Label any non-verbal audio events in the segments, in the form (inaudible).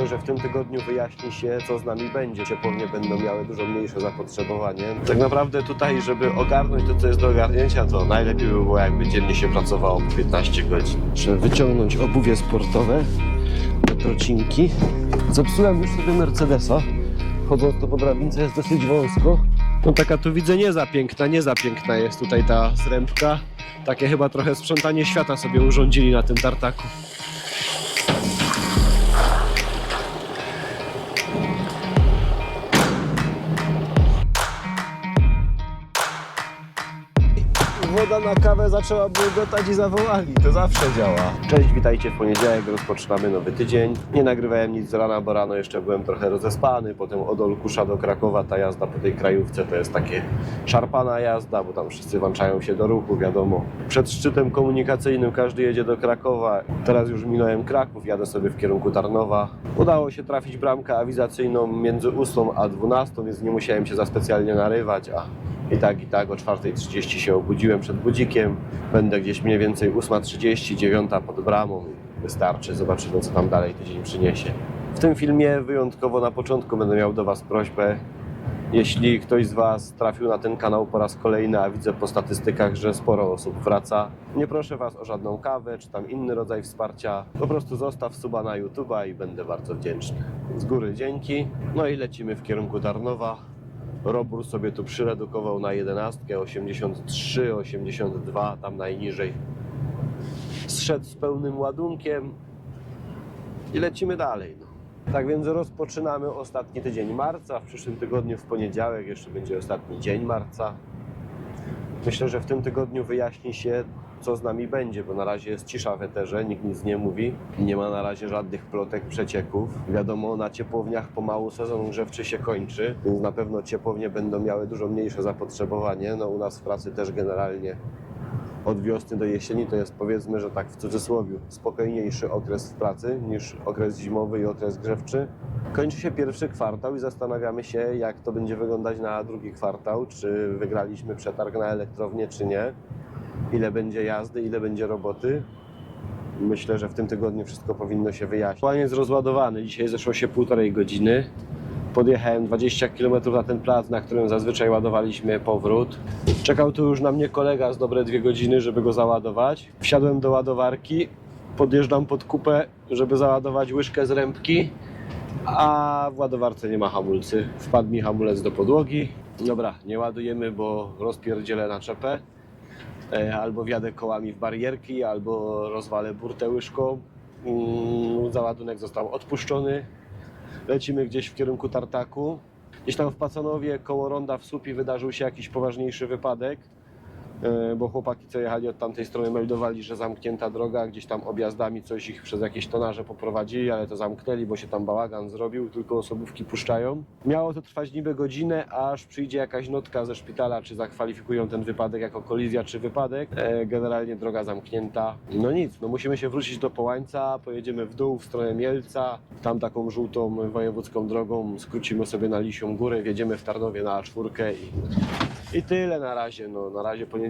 Myślę, że w tym tygodniu wyjaśni się, co z nami będzie. Ciepłownie będą miały dużo mniejsze zapotrzebowanie. Tak naprawdę tutaj, żeby ogarnąć to, co jest do ogarnięcia, to najlepiej by było, jakby dziennie się pracowało po 15 godzin. Trzeba wyciągnąć obuwie sportowe, metrocinki. Zepsułem już sobie Mercedesa. Chodząc to po drabince jest dosyć wąsko. No taka tu widzę nie za piękna, nie za piękna jest tutaj ta srębka. Takie chyba trochę sprzątanie świata sobie urządzili na tym tartaku. Woda na kawę zaczęła bulgotać i zawołali. To zawsze działa. Cześć, witajcie w poniedziałek. Rozpoczynamy nowy tydzień. Nie nagrywałem nic z rana, bo rano jeszcze byłem trochę rozespany. Potem od Olkusza do Krakowa ta jazda po tej krajówce to jest takie szarpana jazda, bo tam wszyscy włączają się do ruchu, wiadomo. Przed szczytem komunikacyjnym każdy jedzie do Krakowa. Teraz już minąłem Kraków, jadę sobie w kierunku Tarnowa. Udało się trafić bramkę awizacyjną między 8 a 12, więc nie musiałem się za specjalnie narywać, a i tak, i tak o 4.30 się obudziłem przed budzikiem. Będę gdzieś mniej więcej 8.30, 9 pod bramą. Wystarczy, zobaczymy co tam dalej tydzień przyniesie. W tym filmie wyjątkowo na początku będę miał do Was prośbę. Jeśli ktoś z Was trafił na ten kanał po raz kolejny, a widzę po statystykach, że sporo osób wraca, nie proszę Was o żadną kawę czy tam inny rodzaj wsparcia. Po prostu zostaw suba na YouTube'a i będę bardzo wdzięczny. Z góry dzięki. No i lecimy w kierunku Tarnowa. Robór sobie tu przyredukował na 11, 83, 82, tam najniżej. Zszedł z pełnym ładunkiem i lecimy dalej. No. Tak więc rozpoczynamy ostatni tydzień marca. W przyszłym tygodniu w poniedziałek jeszcze będzie ostatni dzień marca. Myślę, że w tym tygodniu wyjaśni się, co z nami będzie, bo na razie jest cisza w eterze, nikt nic nie mówi. Nie ma na razie żadnych plotek, przecieków. Wiadomo, na ciepłowniach pomału sezon grzewczy się kończy, więc na pewno ciepłownie będą miały dużo mniejsze zapotrzebowanie. No u nas w pracy też generalnie od wiosny do jesieni to jest powiedzmy, że tak w cudzysłowie spokojniejszy okres w pracy niż okres zimowy i okres grzewczy. Kończy się pierwszy kwartał i zastanawiamy się, jak to będzie wyglądać na drugi kwartał, czy wygraliśmy przetarg na elektrownię, czy nie, ile będzie jazdy, ile będzie roboty. Myślę, że w tym tygodniu wszystko powinno się wyjaśnić. Plan jest rozładowany, dzisiaj zeszło się półtorej godziny. Podjechałem 20 km na ten plac, na którym zazwyczaj ładowaliśmy powrót. Czekał tu już na mnie kolega z dobre dwie godziny, żeby go załadować. Wsiadłem do ładowarki, podjeżdżam pod kupę, żeby załadować łyżkę z rębki, a w ładowarce nie ma hamulcy. Wpadł mi hamulec do podłogi. Dobra, nie ładujemy, bo rozpierdzielę naczepę. E, Albo wjadę kołami w barierki, albo rozwalę burtę łyżką. Mm, Załadunek został odpuszczony. Lecimy gdzieś w kierunku tartaku. Gdzieś tam w Pacanowie koło ronda w Słupi wydarzył się jakiś poważniejszy wypadek, e, bo chłopaki co jechali od tamtej strony meldowali, że zamknięta droga, gdzieś tam objazdami coś ich przez jakieś tonaże poprowadzili, ale to zamknęli, bo się tam bałagan zrobił, tylko osobówki puszczają. Miało to trwać niby godzinę, aż przyjdzie jakaś notka ze szpitala, czy zakwalifikują ten wypadek jako kolizja, czy wypadek. E, Generalnie droga zamknięta. No nic, no musimy się wrócić do Połańca, pojedziemy w dół w stronę Mielca, tam taką żółtą wojewódzką drogą skrócimy sobie na Lisią Górę, wjedziemy w Tarnowie na A4 i, i tyle na razie. No, na razie poniedziałek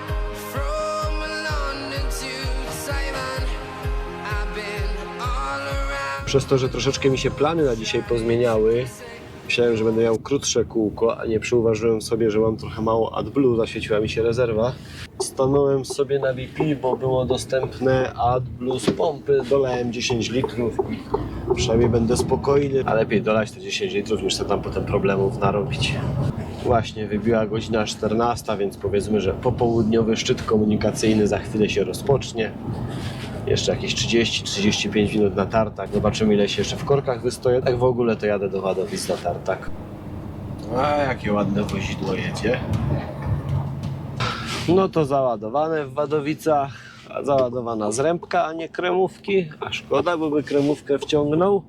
Przez to, że troszeczkę mi się plany na dzisiaj pozmieniały, myślałem, że będę miał krótsze kółko, a nie przyuważyłem sobie, że mam trochę mało AdBlue, zaświeciła mi się rezerwa. Stanąłem sobie na BP, bo było dostępne AdBlue z pompy, dolałem 10 litrów. Przynajmniej będę spokojny, a lepiej dolać te 10 litrów, niż sobie tam potem problemów narobić. Właśnie wybiła godzina 14, więc powiedzmy, że popołudniowy szczyt komunikacyjny za chwilę się rozpocznie. Jeszcze jakieś 30-35 minut na tartak. Zobaczymy ile się jeszcze w korkach wystoję. Tak w ogóle to jadę do Wadowic na tartak. A jakie ładne wozidło jedzie. No to załadowane w Wadowicach. Załadowana zrębka, a nie kremówki. A szkoda, bo by kremówkę wciągnął.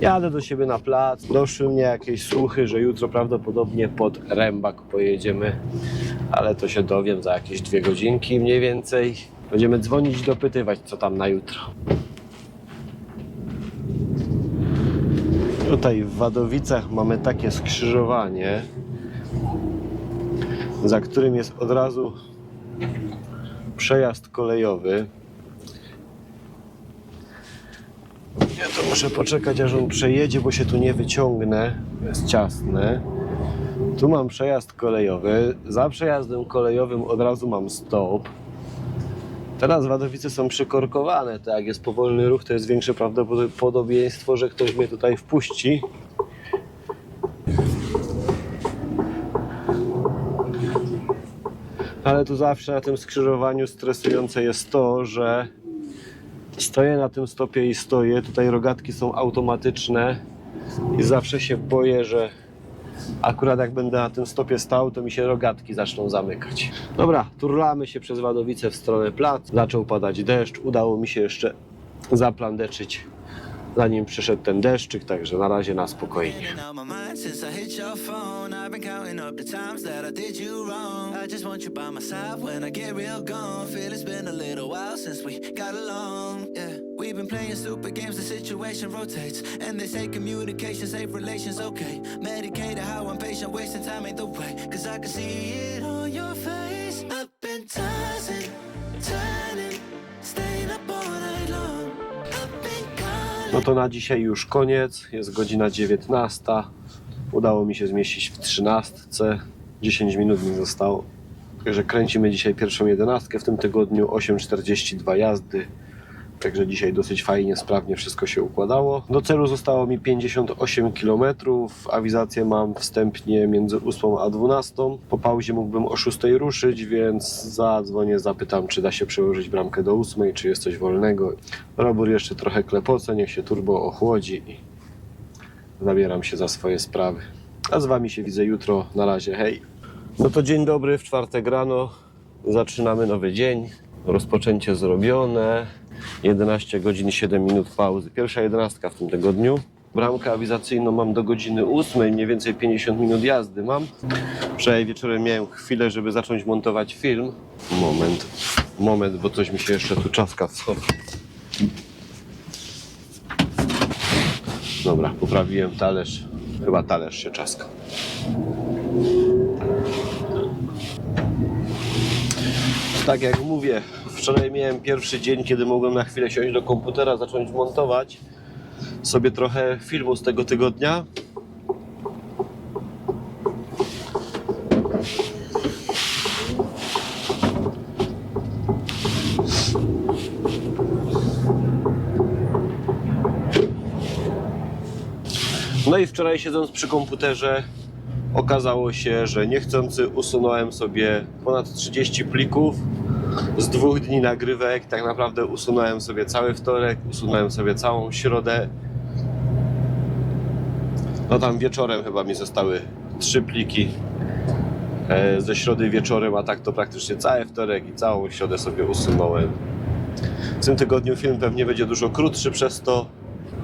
Jadę do siebie na plac. Doszły mnie jakieś słuchy, że jutro prawdopodobnie pod Rębak pojedziemy, ale to się dowiem za jakieś dwie godzinki mniej więcej. Będziemy dzwonić dopytywać, co tam na jutro. Tutaj w Wadowicach mamy takie skrzyżowanie, za którym jest od razu przejazd kolejowy. Ja to muszę poczekać, aż on przejedzie, bo się tu nie wyciągnę. Jest ciasne. Tu mam przejazd kolejowy. Za przejazdem kolejowym od razu mam stop. Teraz Wadowice są przykorkowane, to jak jest powolny ruch, to jest większe prawdopodobieństwo, że ktoś mnie tutaj wpuści. Ale tu zawsze na tym skrzyżowaniu stresujące jest to, że stoję na tym stopie i stoję. Tutaj rogatki są automatyczne i zawsze się boję, że akurat jak będę na tym stopie stał, to mi się rogatki zaczną zamykać. Dobra, turlamy się przez Wadowice w stronę plac. Zaczął padać deszcz. Udało mi się jeszcze zaplandeczyć zanim przyszedł ten deszczyk, także na razie na spokojnie. We've been playing stupid games. The situation rotates, and they say communication save relations. Okay, medicated how I'm patient, wasting time ain't the way. Cause I can see it on your face. I've been tossing, turning, staying up all night long. I've been. No to na dzisiaj już koniec. Jest godzina 19. Udało mi się zmieścić w 13. 10 minut mi zostało. Także kręcimy dzisiaj pierwszą jedenastkę w tym tygodniu. 8.42 jazdy. Także dzisiaj dosyć fajnie, sprawnie wszystko się układało. Do celu zostało mi 58 km. Awizację mam wstępnie między 8 a 12. Po pauzie mógłbym o 6 ruszyć, więc zadzwonię, zapytam, czy da się przełożyć bramkę do 8, czy jest coś wolnego. Robór jeszcze trochę klepoce, niech się turbo ochłodzi i zabieram się za swoje sprawy. A z Wami się widzę jutro. Na razie, hej. No to dzień dobry, w czwartek rano. Zaczynamy nowy dzień. Rozpoczęcie zrobione. 11 godzin 7 minut pauzy. Pierwsza jedenastka w tym tygodniu. Bramkę awizacyjną mam do godziny 8, mniej więcej 50 minut jazdy mam. Wczoraj wieczorem miałem chwilę, żeby zacząć montować film. Moment, moment, bo coś mi się jeszcze tu czaska w schowku. Dobra, poprawiłem talerz. Chyba talerz się czaska. Tak jak mówię, wczoraj miałem pierwszy dzień, kiedy mogłem na chwilę siąść do komputera, zacząć montować sobie trochę filmu z tego tygodnia. No i wczoraj siedząc przy komputerze okazało się, że niechcący usunąłem sobie ponad 30 plików z dwóch dni nagrywek. Tak naprawdę usunąłem sobie cały wtorek, usunąłem sobie całą środę. No tam wieczorem chyba mi zostały trzy pliki e, ze środy wieczorem, a tak to praktycznie cały wtorek i całą środę sobie usunąłem. W tym tygodniu film pewnie będzie dużo krótszy przez to,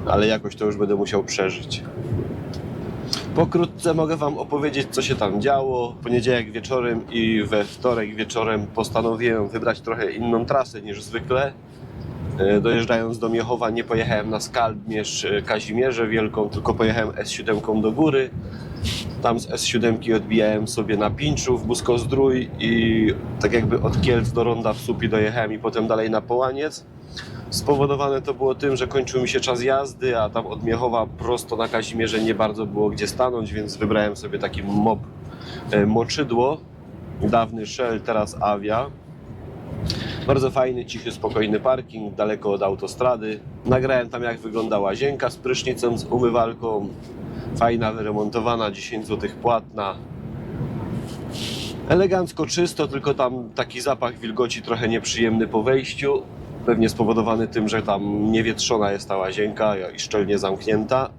ale jakoś to już będę musiał przeżyć. Pokrótce mogę Wam opowiedzieć, co się tam działo. W poniedziałek wieczorem i we wtorek wieczorem postanowiłem wybrać trochę inną trasę niż zwykle. E, Dojeżdżając do Miechowa nie pojechałem na Skalbmierz e, Kazimierze Wielką, tylko pojechałem S7 do góry. Tam z S7 odbijałem sobie na Pinczów, Busko-Zdrój i tak jakby od Kielc do Ronda w Supi dojechałem i potem dalej na Połaniec. Spowodowane to było tym, że kończył mi się czas jazdy, a tam od Miechowa prosto na Kazimierze nie bardzo było gdzie stanąć, więc wybrałem sobie taki mob e, moczydło. Dawny Shell, teraz Avia. Bardzo fajny, cichy, spokojny parking, daleko od autostrady. Nagrałem tam jak wygląda łazienka z prysznicem, z umywalką. Fajna, wyremontowana, 10 zł płatna. Elegancko czysto, tylko tam taki zapach wilgoci trochę nieprzyjemny po wejściu. Pewnie spowodowany tym, że tam niewietrzona jest ta łazienka i szczelnie zamknięta.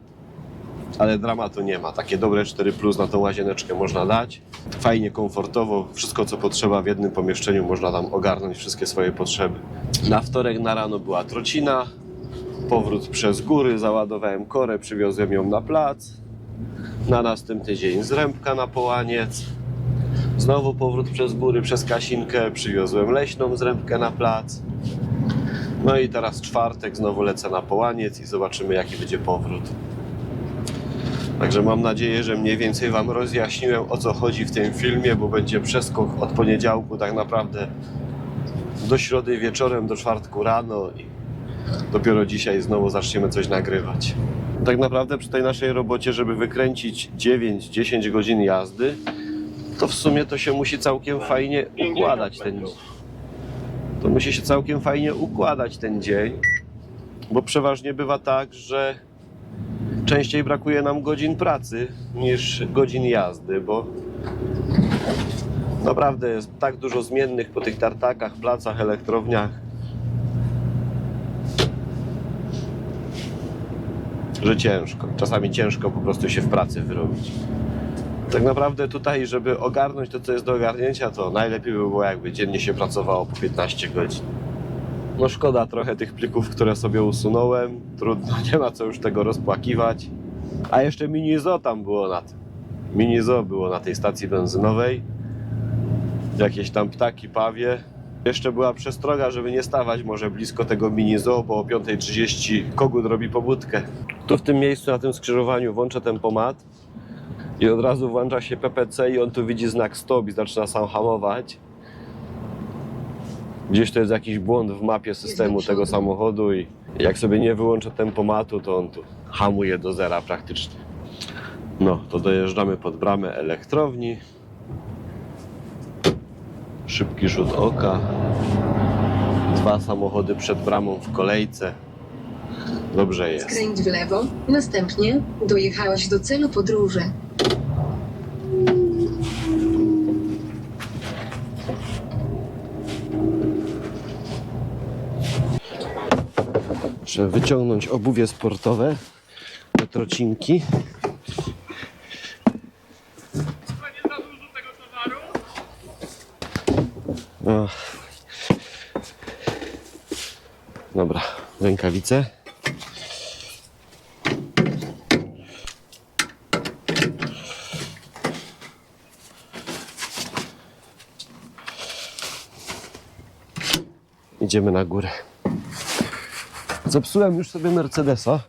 Ale dramatu nie ma. Takie dobre 4 plus na tą łazieneczkę można dać. Fajnie, komfortowo. Wszystko co potrzeba w jednym pomieszczeniu można tam ogarnąć wszystkie swoje potrzeby. Na wtorek na rano była trocina. powrót przez góry, załadowałem korę, przywiozłem ją na plac. Na następny dzień z Rębka na Połaniec. Znowu powrót przez góry, przez Kasinkę, przywiozłem leśną z Rębkę na plac. No i teraz czwartek znowu lecę na Połaniec i zobaczymy jaki będzie powrót. Także mam nadzieję, że mniej więcej Wam rozjaśniłem o co chodzi w tym filmie, bo będzie przeskok od poniedziałku tak naprawdę do środy wieczorem, do czwartku rano i dopiero dzisiaj znowu zaczniemy coś nagrywać. Tak naprawdę przy tej naszej robocie, żeby wykręcić 9-10 godzin jazdy, to w sumie to się musi całkiem fajnie układać ten to musi się całkiem fajnie układać ten dzień, bo przeważnie bywa tak, że częściej brakuje nam godzin pracy niż godzin jazdy, bo naprawdę jest tak dużo zmiennych po tych tartakach, placach, elektrowniach, że ciężko. Czasami ciężko po prostu się w pracy wyrobić. Tak naprawdę tutaj, żeby ogarnąć to, co jest do ogarnięcia, to najlepiej by było, jakby dziennie się pracowało po 15 godzin. No szkoda trochę tych plików, które sobie usunąłem. Trudno, (laughs) nie ma co już tego rozpłakiwać. A jeszcze mini-zo tam było na tym. Mini-zo było na tej stacji benzynowej. Jakieś tam ptaki, pawie. Jeszcze była przestroga, żeby nie stawać może blisko tego mini-zo, bo o 5.30 kogut robi pobudkę. Tu w tym miejscu, na tym skrzyżowaniu włączę tempomat i od razu włącza się PPC i on tu widzi znak stop i zaczyna sam hamować. Gdzieś to jest jakiś błąd w mapie systemu tego samochodu i jak sobie nie wyłączę tempomatu, to on tu hamuje do zera praktycznie. No, to dojeżdżamy pod bramę elektrowni. Szybki rzut oka. Dwa samochody przed bramą w kolejce. Dobrze jest. Skręć w lewo, następnie dojechałeś do celu podróży. Trzeba wyciągnąć obuwie sportowe, te trocinki. O. Dobra, rękawice. Idziemy na górę. Zepsułem już sobie Mercedesa.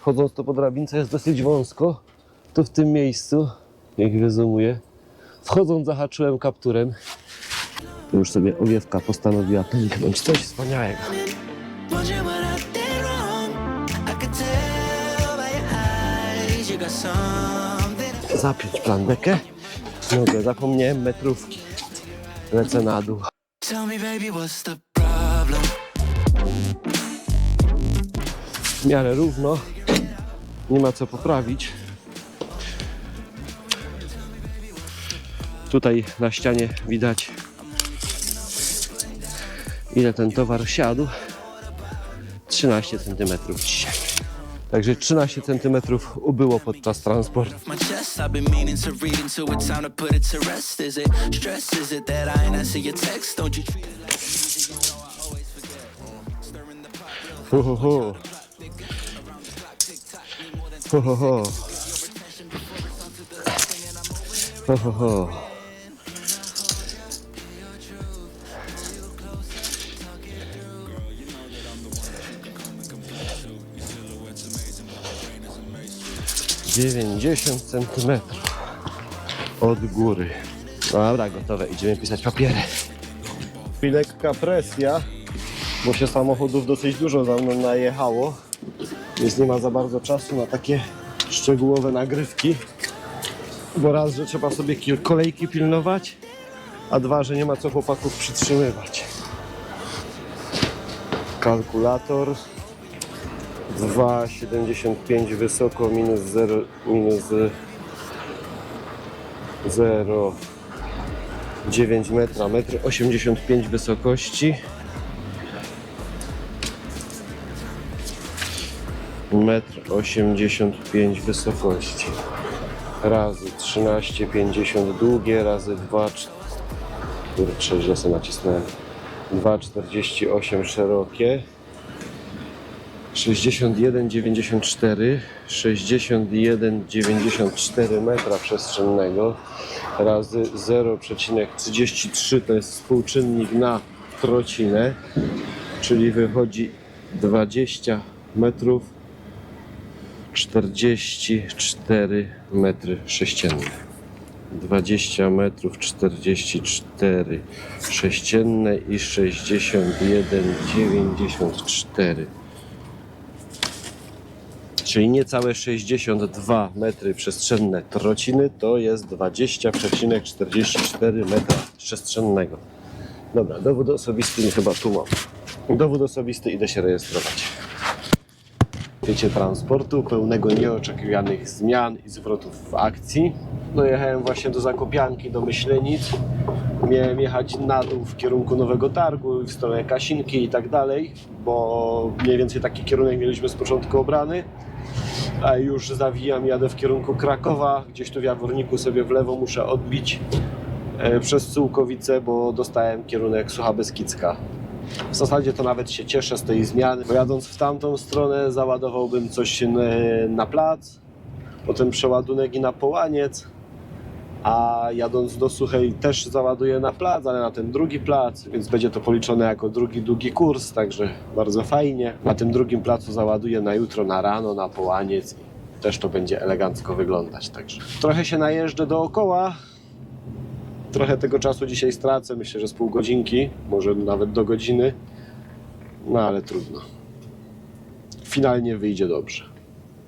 Chodząc to po drabince jest dosyć wąsko. Tu w tym miejscu, jak rezumuję, wchodząc zahaczyłem kapturem. Tu już sobie owiewka postanowiła pęknąć. Coś wspaniałego. Zapiąć plandekę. Nogę, zapomniałem metrówki. Lecę na dół. Tell me, baby, what's the w miarę równo. Nie ma co poprawić. Tutaj na ścianie widać ile ten towar siadł. 13 cm dzisiaj. Także 13 cm ubyło podczas transportu. Ho, ho, ho. Ho, ho, ho. Ho, ho, ho. Dziewięćdziesiąt centymetrów od góry. Dobra, gotowe. Idziemy pisać papiery. I lekka presja bo się samochodów dosyć dużo za mną najechało, więc nie ma za bardzo czasu na takie szczegółowe nagrywki. Bo raz, że trzeba sobie kolejki pilnować, a dwa, że nie ma co chłopaków przytrzymywać. Kalkulator 2,75 wysoko minus 0 minus 0 9 metra, metr 85 wysokości. Metr 85 wysokości. Razy 13,50 długie razy 2 kurczę, źle sobie nacisnąłem. 2,48 szerokie. 61,94 61,94 metra przestrzennego. Razy 0,33 to jest współczynnik na trocinę, czyli wychodzi 20 metrów 44 metry sześcienne. 20 metrów 44 sześcienne i 61,94 czyli niecałe 62 metry przestrzenne trociny to jest 20,44 metra przestrzennego. Dobra, dowód osobisty chyba tu mam. Dowód osobisty idę się rejestrować. Świecie transportu pełnego nieoczekiwanych zmian i zwrotów w akcji. Dojechałem właśnie do Zakopianki, do Myślenic. Miałem jechać na dół w kierunku Nowego Targu, w stronę Kasinki i tak dalej, bo mniej więcej taki kierunek mieliśmy z początku obrany. A już zawijam, jadę w kierunku Krakowa. Gdzieś tu w Jaworniku sobie w lewo muszę odbić e, przez Sułkowice, bo dostałem kierunek Sucha Beskidzka. W zasadzie to nawet się cieszę z tej zmiany, bo jadąc w tamtą stronę załadowałbym coś e, na plac, potem przeładunek i na Połaniec, a jadąc do Suchej też załaduję na plac, ale na ten drugi plac, więc będzie to policzone jako drugi długi kurs, także bardzo fajnie. Na tym drugim placu załaduję na jutro, na rano, na Połaniec i też to będzie elegancko wyglądać, także trochę się najeżdżę dookoła, Trochę tego czasu dzisiaj stracę, myślę, że z pół godzinki, może nawet do godziny. No ale trudno. Finalnie wyjdzie dobrze.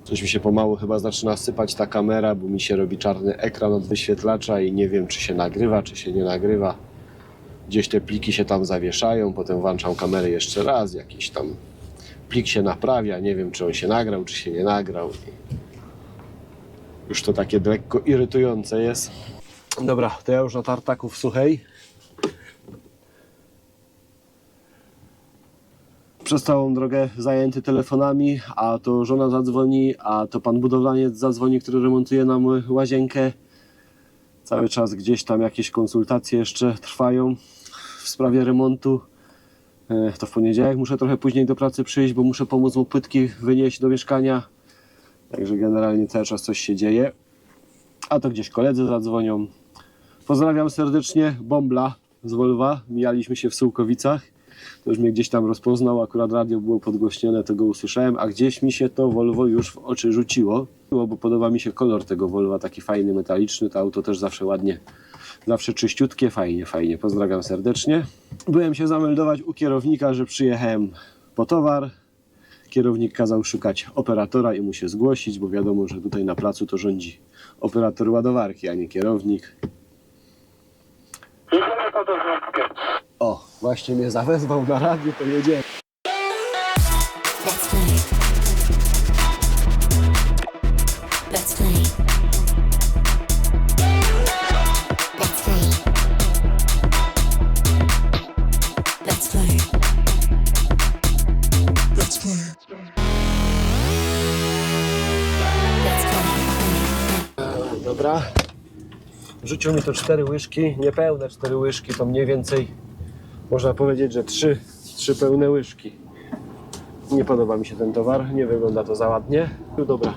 Coś mi się pomału chyba zaczyna sypać ta kamera, bo mi się robi czarny ekran od wyświetlacza i nie wiem, czy się nagrywa, czy się nie nagrywa. Gdzieś te pliki się tam zawieszają, potem włączam kamerę jeszcze raz, jakiś tam plik się naprawia, nie wiem, czy on się nagrał, czy się nie nagrał. Już to takie lekko irytujące jest. Dobra, to ja już na tartaku w suchej. Przez całą drogę zajęty telefonami, a to żona zadzwoni, a to pan budowlaniec zadzwoni, który remontuje nam łazienkę. Cały czas gdzieś tam jakieś konsultacje jeszcze trwają w sprawie remontu. E, To w poniedziałek muszę trochę później do pracy przyjść, bo muszę pomóc mu płytki wynieść do mieszkania. Także generalnie cały czas coś się dzieje. A to gdzieś koledzy zadzwonią. Pozdrawiam serdecznie Bombla z Wolwa. Mijaliśmy się w Sułkowicach. To już mnie gdzieś tam rozpoznał, akurat radio było podgłośnione, to go usłyszałem, a gdzieś mi się to Volvo już w oczy rzuciło, bo podoba mi się kolor tego Volva, taki fajny, metaliczny, to auto też zawsze ładnie, zawsze czyściutkie, fajnie, fajnie. Pozdrawiam serdecznie. Byłem się zameldować u kierownika, że przyjechałem po towar. Kierownik kazał szukać operatora i mu się zgłosić, bo wiadomo, że tutaj na placu to rządzi operator ładowarki, a nie kierownik. O, właśnie mnie zawezwał na radiu, to jedziemy. Rzucił mi to cztery łyżki, niepełne cztery łyżki, to mniej więcej można powiedzieć, że trzy, trzy pełne łyżki. Nie podoba mi się ten towar, nie wygląda to za ładnie. No dobra,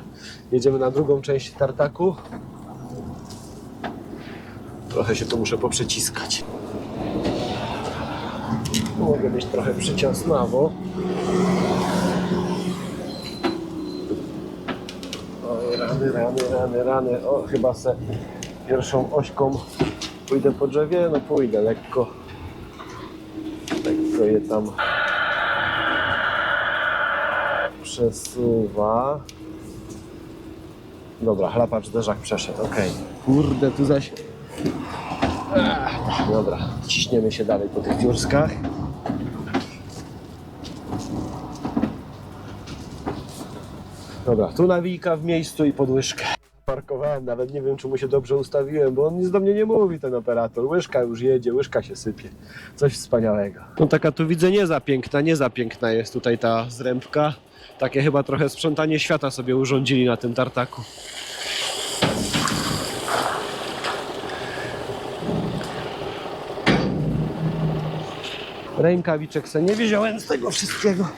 jedziemy na drugą część tartaku. Trochę się tu muszę poprzeciskać. Mogę być trochę przyciasnawo. Oj, rany, rany, rany, rany. O, chyba se pierwszą ośką pójdę po drzewie. No pójdę lekko. Lekko je tam przesuwa. Dobra, chlapacz derzak przeszedł, ok. Kurde, tu zaś... Dobra, ciśniemy się dalej po tych dziurskach. Dobra, tu nawijka w miejscu i podłyżkę. Nawet nie wiem, czy mu się dobrze ustawiłem, bo on nic do mnie nie mówi, ten operator. Łyżka już jedzie, łyżka się sypie. Coś wspaniałego. No taka tu widzę nie za piękna, nie za piękna jest tutaj ta zrębka. Takie chyba trochę sprzątanie świata sobie urządzili na tym tartaku. Rękawiczek se nie wziąłem z tego wszystkiego.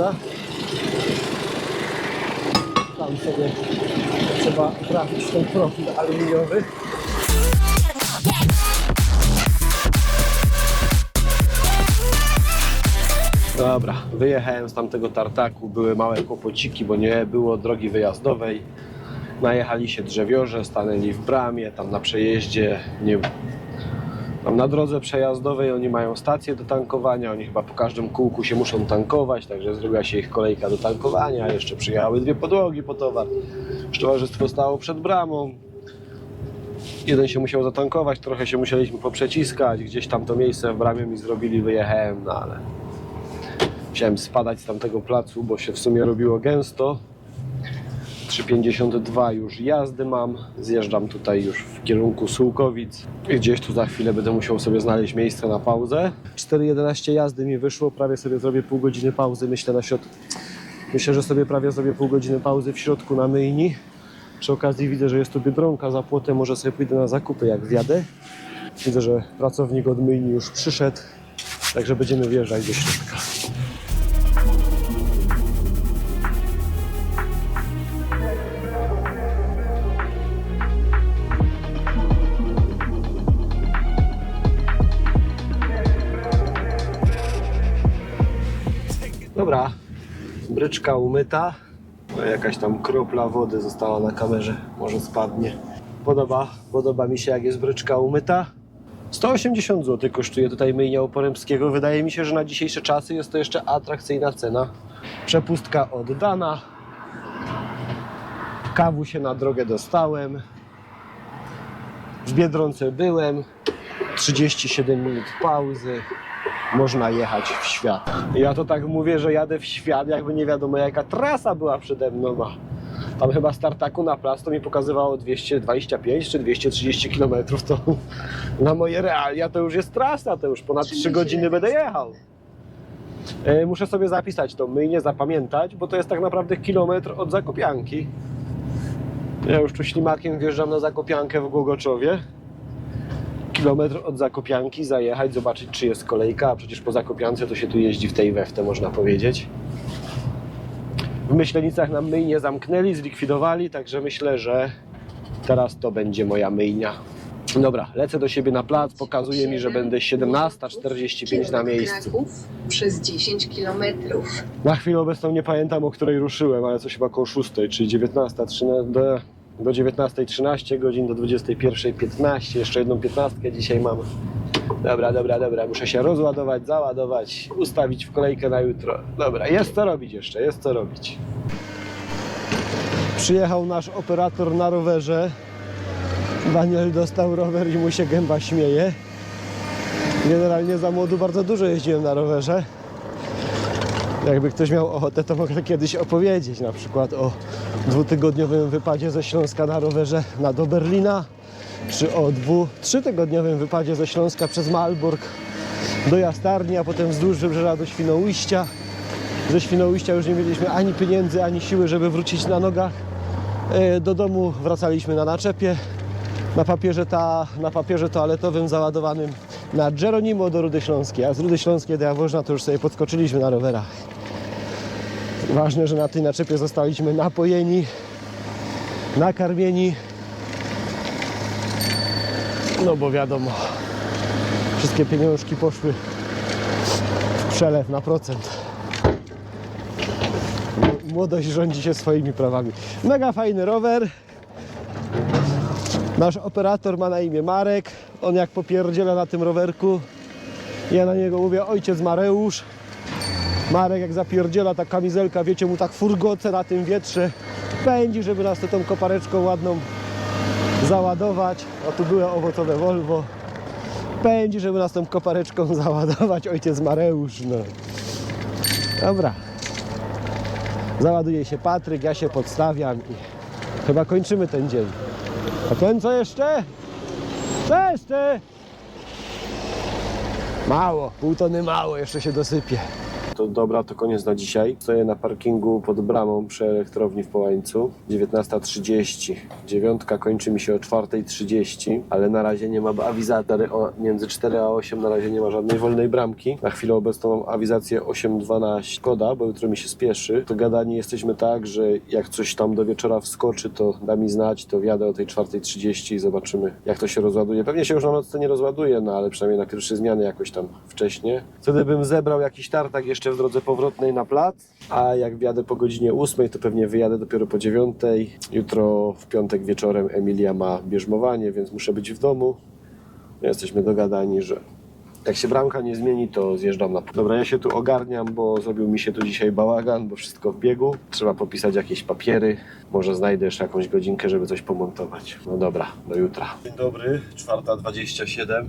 Świata. Tam sobie trzeba trafić ten profil aluminiowy. Dobra, wyjechałem z tamtego tartaku, były małe kłopociki, bo nie było drogi wyjazdowej. Najechali się drzewiorze, stanęli w bramie, tam na przejeździe, nie, tam na drodze przejazdowej oni mają stację do tankowania, oni chyba po każdym kółku się muszą tankować, także zrobiła się ich kolejka do tankowania, jeszcze przyjechały dwie podłogi po towar. Towarzystwo stało przed bramą. Jeden się musiał zatankować, trochę się musieliśmy poprzeciskać, gdzieś tam to miejsce w bramie mi zrobili, wyjechałem, no ale Musiałem spadać z tamtego placu, bo się w sumie robiło gęsto. 3,52 już jazdy mam. Zjeżdżam tutaj już w kierunku Sułkowic. Gdzieś tu za chwilę będę musiał sobie znaleźć miejsce na pauzę. 4,11 jazdy mi wyszło. Prawie sobie zrobię pół godziny pauzy. Myślę na. Myślę, że sobie prawie zrobię pół godziny pauzy w środku na myjni. Przy okazji widzę, że jest tu Biedronka za płotem. Może sobie pójdę na zakupy jak wjadę. Widzę, że pracownik od myjni już przyszedł. Także będziemy wjeżdżać do środka. Dobra, bryczka umyta. No, Jakaś tam kropla wody została na kamerze, może spadnie. Podoba, podoba mi się jak jest bryczka umyta. 180 zł kosztuje tutaj myjnia u Porębskiego. Wydaje mi się, że na dzisiejsze czasy jest to jeszcze atrakcyjna cena. Przepustka oddana. Kawu się na drogę dostałem. W Biedronce byłem. 37 minut pauzy można jechać w świat. Ja to tak mówię, że jadę w świat, jakby nie wiadomo jaka trasa była przede mną. Tam chyba z tartaku na plac to mi pokazywało 225 czy 230 km. To (laughs) na moje realia to już jest trasa, to już ponad 3 Trzymaj się godziny będę jechał. E, Muszę sobie zapisać to myjnie, zapamiętać, bo to jest tak naprawdę kilometr od Zakopianki. Ja już tu ślimakiem wjeżdżam na Zakopiankę w Głogoczowie kilometr od Zakopianki zajechać, zobaczyć czy jest kolejka, a przecież po Zakopiance to się tu jeździ w tej weftę, można powiedzieć. W Myślenicach nam myjnie zamknęli, zlikwidowali, także myślę, że teraz to będzie moja myjnia. Dobra, lecę do siebie na plac, pokazuje mi, że będę 17.45 na miejscu. Przez 10 kilometrów. Na chwilę obecną nie pamiętam, o której ruszyłem, ale coś chyba koło 6, czyli 19, 13, do, do 19.13 godzin, do 21.15, jeszcze jedną 15 dzisiaj mam. Dobra, dobra, dobra, muszę się rozładować, załadować, ustawić w kolejkę na jutro. Dobra, jest co robić jeszcze, jest co robić. Przyjechał nasz operator na rowerze. Daniel dostał rower i mu się gęba śmieje. Generalnie za młodu bardzo dużo jeździłem na rowerze. Jakby ktoś miał ochotę, to mogę kiedyś opowiedzieć, na przykład o dwutygodniowym wypadzie ze Śląska na rowerze na do Berlina, czy o dwu, trzytygodniowym wypadzie ze Śląska przez Malbork do Jastarni, a potem wzdłuż wybrzeża do Świnoujścia. Ze Świnoujścia już nie mieliśmy ani pieniędzy, ani siły, żeby wrócić na nogach. E, Do domu wracaliśmy na naczepie, na papierze, ta, na papierze toaletowym załadowanym na Geronimo do Rudy Śląskiej, a z Rudy Śląskiej do Jaworzna to już sobie podskoczyliśmy na rowerach. Ważne, że na tej naczepie zostaliśmy napojeni, nakarmieni. No bo wiadomo, wszystkie pieniążki poszły w przelew na procent. Młodość rządzi się swoimi prawami. Mega fajny rower. Nasz operator ma na imię Marek. On jak popierdziela na tym rowerku. Ja na niego mówię ojciec Mareusz. Marek jak zapierdziela ta kamizelka, wiecie, mu tak furgoce na tym wietrze pędzi, żeby nas to tą kopareczką ładną załadować. A tu były owocowe Volvo. Pędzi, żeby nas tą kopareczką (laughs) załadować. Ojciec Mareusz, no. Dobra. Załaduje się Patryk, ja się podstawiam i chyba kończymy ten dzień. A ten co jeszcze? Jeszcze? Mało, pół tony mało, jeszcze się dosypie. To dobra, to koniec na dzisiaj. Stoję na parkingu pod bramą przy elektrowni w Połańcu. 19.30. Dziewiątka kończy mi się o 4.30, ale na razie nie ma awizator o między 4 a 8 na razie nie ma żadnej wolnej bramki. Na chwilę obecną mam awizację 8.12. Szkoda, bo jutro mi się spieszy. To gadani jesteśmy tak, że jak coś tam do wieczora wskoczy, to da mi znać, to wjadę o tej 4.30 i zobaczymy jak to się rozładuje. Pewnie się już na nocce nie rozładuje, no ale przynajmniej na pierwsze zmiany jakoś tam wcześnie. Wtedy bym zebrał jakiś tartak jeszcze w drodze powrotnej na plac, a jak wjadę po godzinie 8, to pewnie wyjadę dopiero po 9. Jutro w piątek wieczorem Emilia ma bierzmowanie, więc muszę być w domu. Jesteśmy dogadani, że jak się bramka nie zmieni, to zjeżdżam na... Dobra, ja się tu ogarniam, bo zrobił mi się tu dzisiaj bałagan, bo wszystko w biegu. Trzeba popisać jakieś papiery. Może znajdę jeszcze jakąś godzinkę, żeby coś pomontować. No dobra, do jutra. Dzień dobry, 4.27.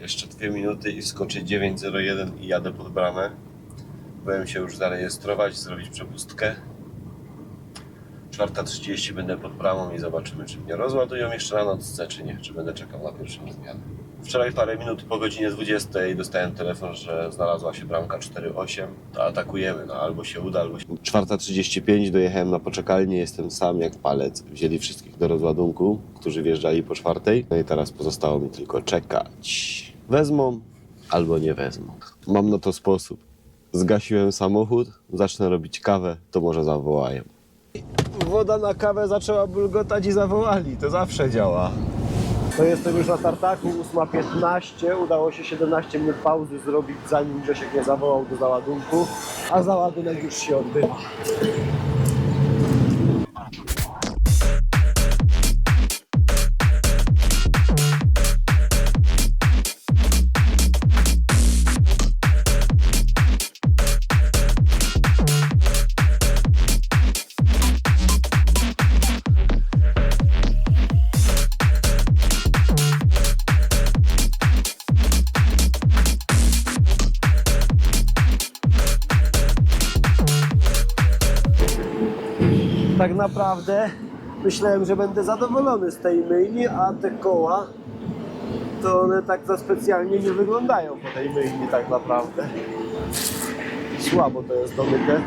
Jeszcze dwie minuty i skoczy 9.01 i jadę pod bramę. Byłem się już zarejestrować, zrobić przepustkę. 4.30 będę pod bramą i zobaczymy, czy mnie rozładują jeszcze na nocce, czy nie. Czy będę czekał na pierwszą zmianę. Wczoraj parę minut po godzinie 20 dostałem telefon, że znalazła się bramka 4.8. To atakujemy, no albo się uda, albo się... 4.35 dojechałem na poczekalnię, jestem sam jak palec. Wzięli wszystkich do rozładunku, którzy wjeżdżali po czwartej. No i teraz pozostało mi tylko czekać. Wezmą albo nie wezmą. Mam na to sposób. Zgasiłem samochód, zacznę robić kawę, to może zawołają. Woda na kawę zaczęła bulgotać i zawołali. To zawsze działa. To jestem już na tartaku, 8.15. Udało się 17 minut pauzy zrobić, zanim Grzesiek nie zawołał do załadunku, a załadunek już się odbywa. Tak naprawdę myślałem, że będę zadowolony z tej myjni, a te koła to one tak za specjalnie nie wyglądają po tej myjni tak naprawdę. Słabo to jest domyte.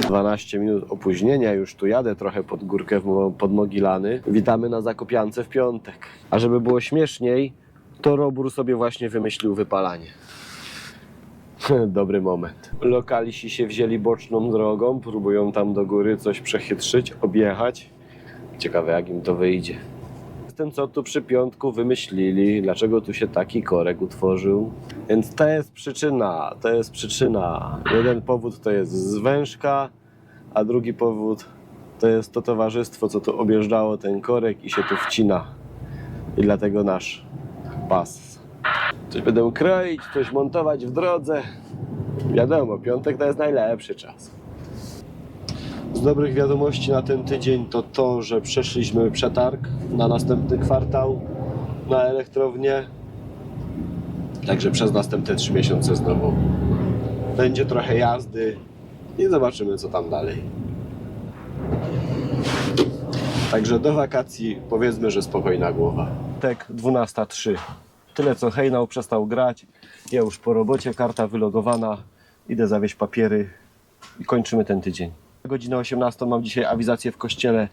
12 minut opóźnienia, już tu jadę trochę pod górkę pod Mogilany. Witamy na Zakopiance w piątek. A żeby było śmieszniej, to Robur sobie właśnie wymyślił wypalanie. (laughs) Dobry moment. Lokalisi się wzięli boczną drogą, próbują tam do góry coś przechytrzyć, objechać. Ciekawe jak im to wyjdzie. Jestem co tu przy piątku wymyślili, dlaczego tu się taki korek utworzył. Więc to jest przyczyna, to jest przyczyna. Jeden powód to jest zwężka, a drugi powód to jest to towarzystwo, co tu objeżdżało ten korek i się tu wcina. I dlatego nasz pas Coś będę kroić, coś montować w drodze. Wiadomo, piątek to jest najlepszy czas. Z dobrych wiadomości na ten tydzień to to, że przeszliśmy przetarg na następny kwartał na elektrownię. Także przez następne trzy miesiące znowu będzie trochę jazdy i zobaczymy co tam dalej. Także do wakacji powiedzmy, że spokojna głowa. Tak, 12.03. Tyle co hejnał przestał grać. Ja już po robocie, karta wylogowana. Idę zawieźć papiery i kończymy ten tydzień. Godzina 18 mam dzisiaj awizację w kościele.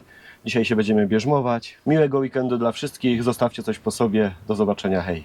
Dzisiaj się będziemy bierzmować. Miłego weekendu dla wszystkich. Zostawcie coś po sobie. Do zobaczenia. Hej.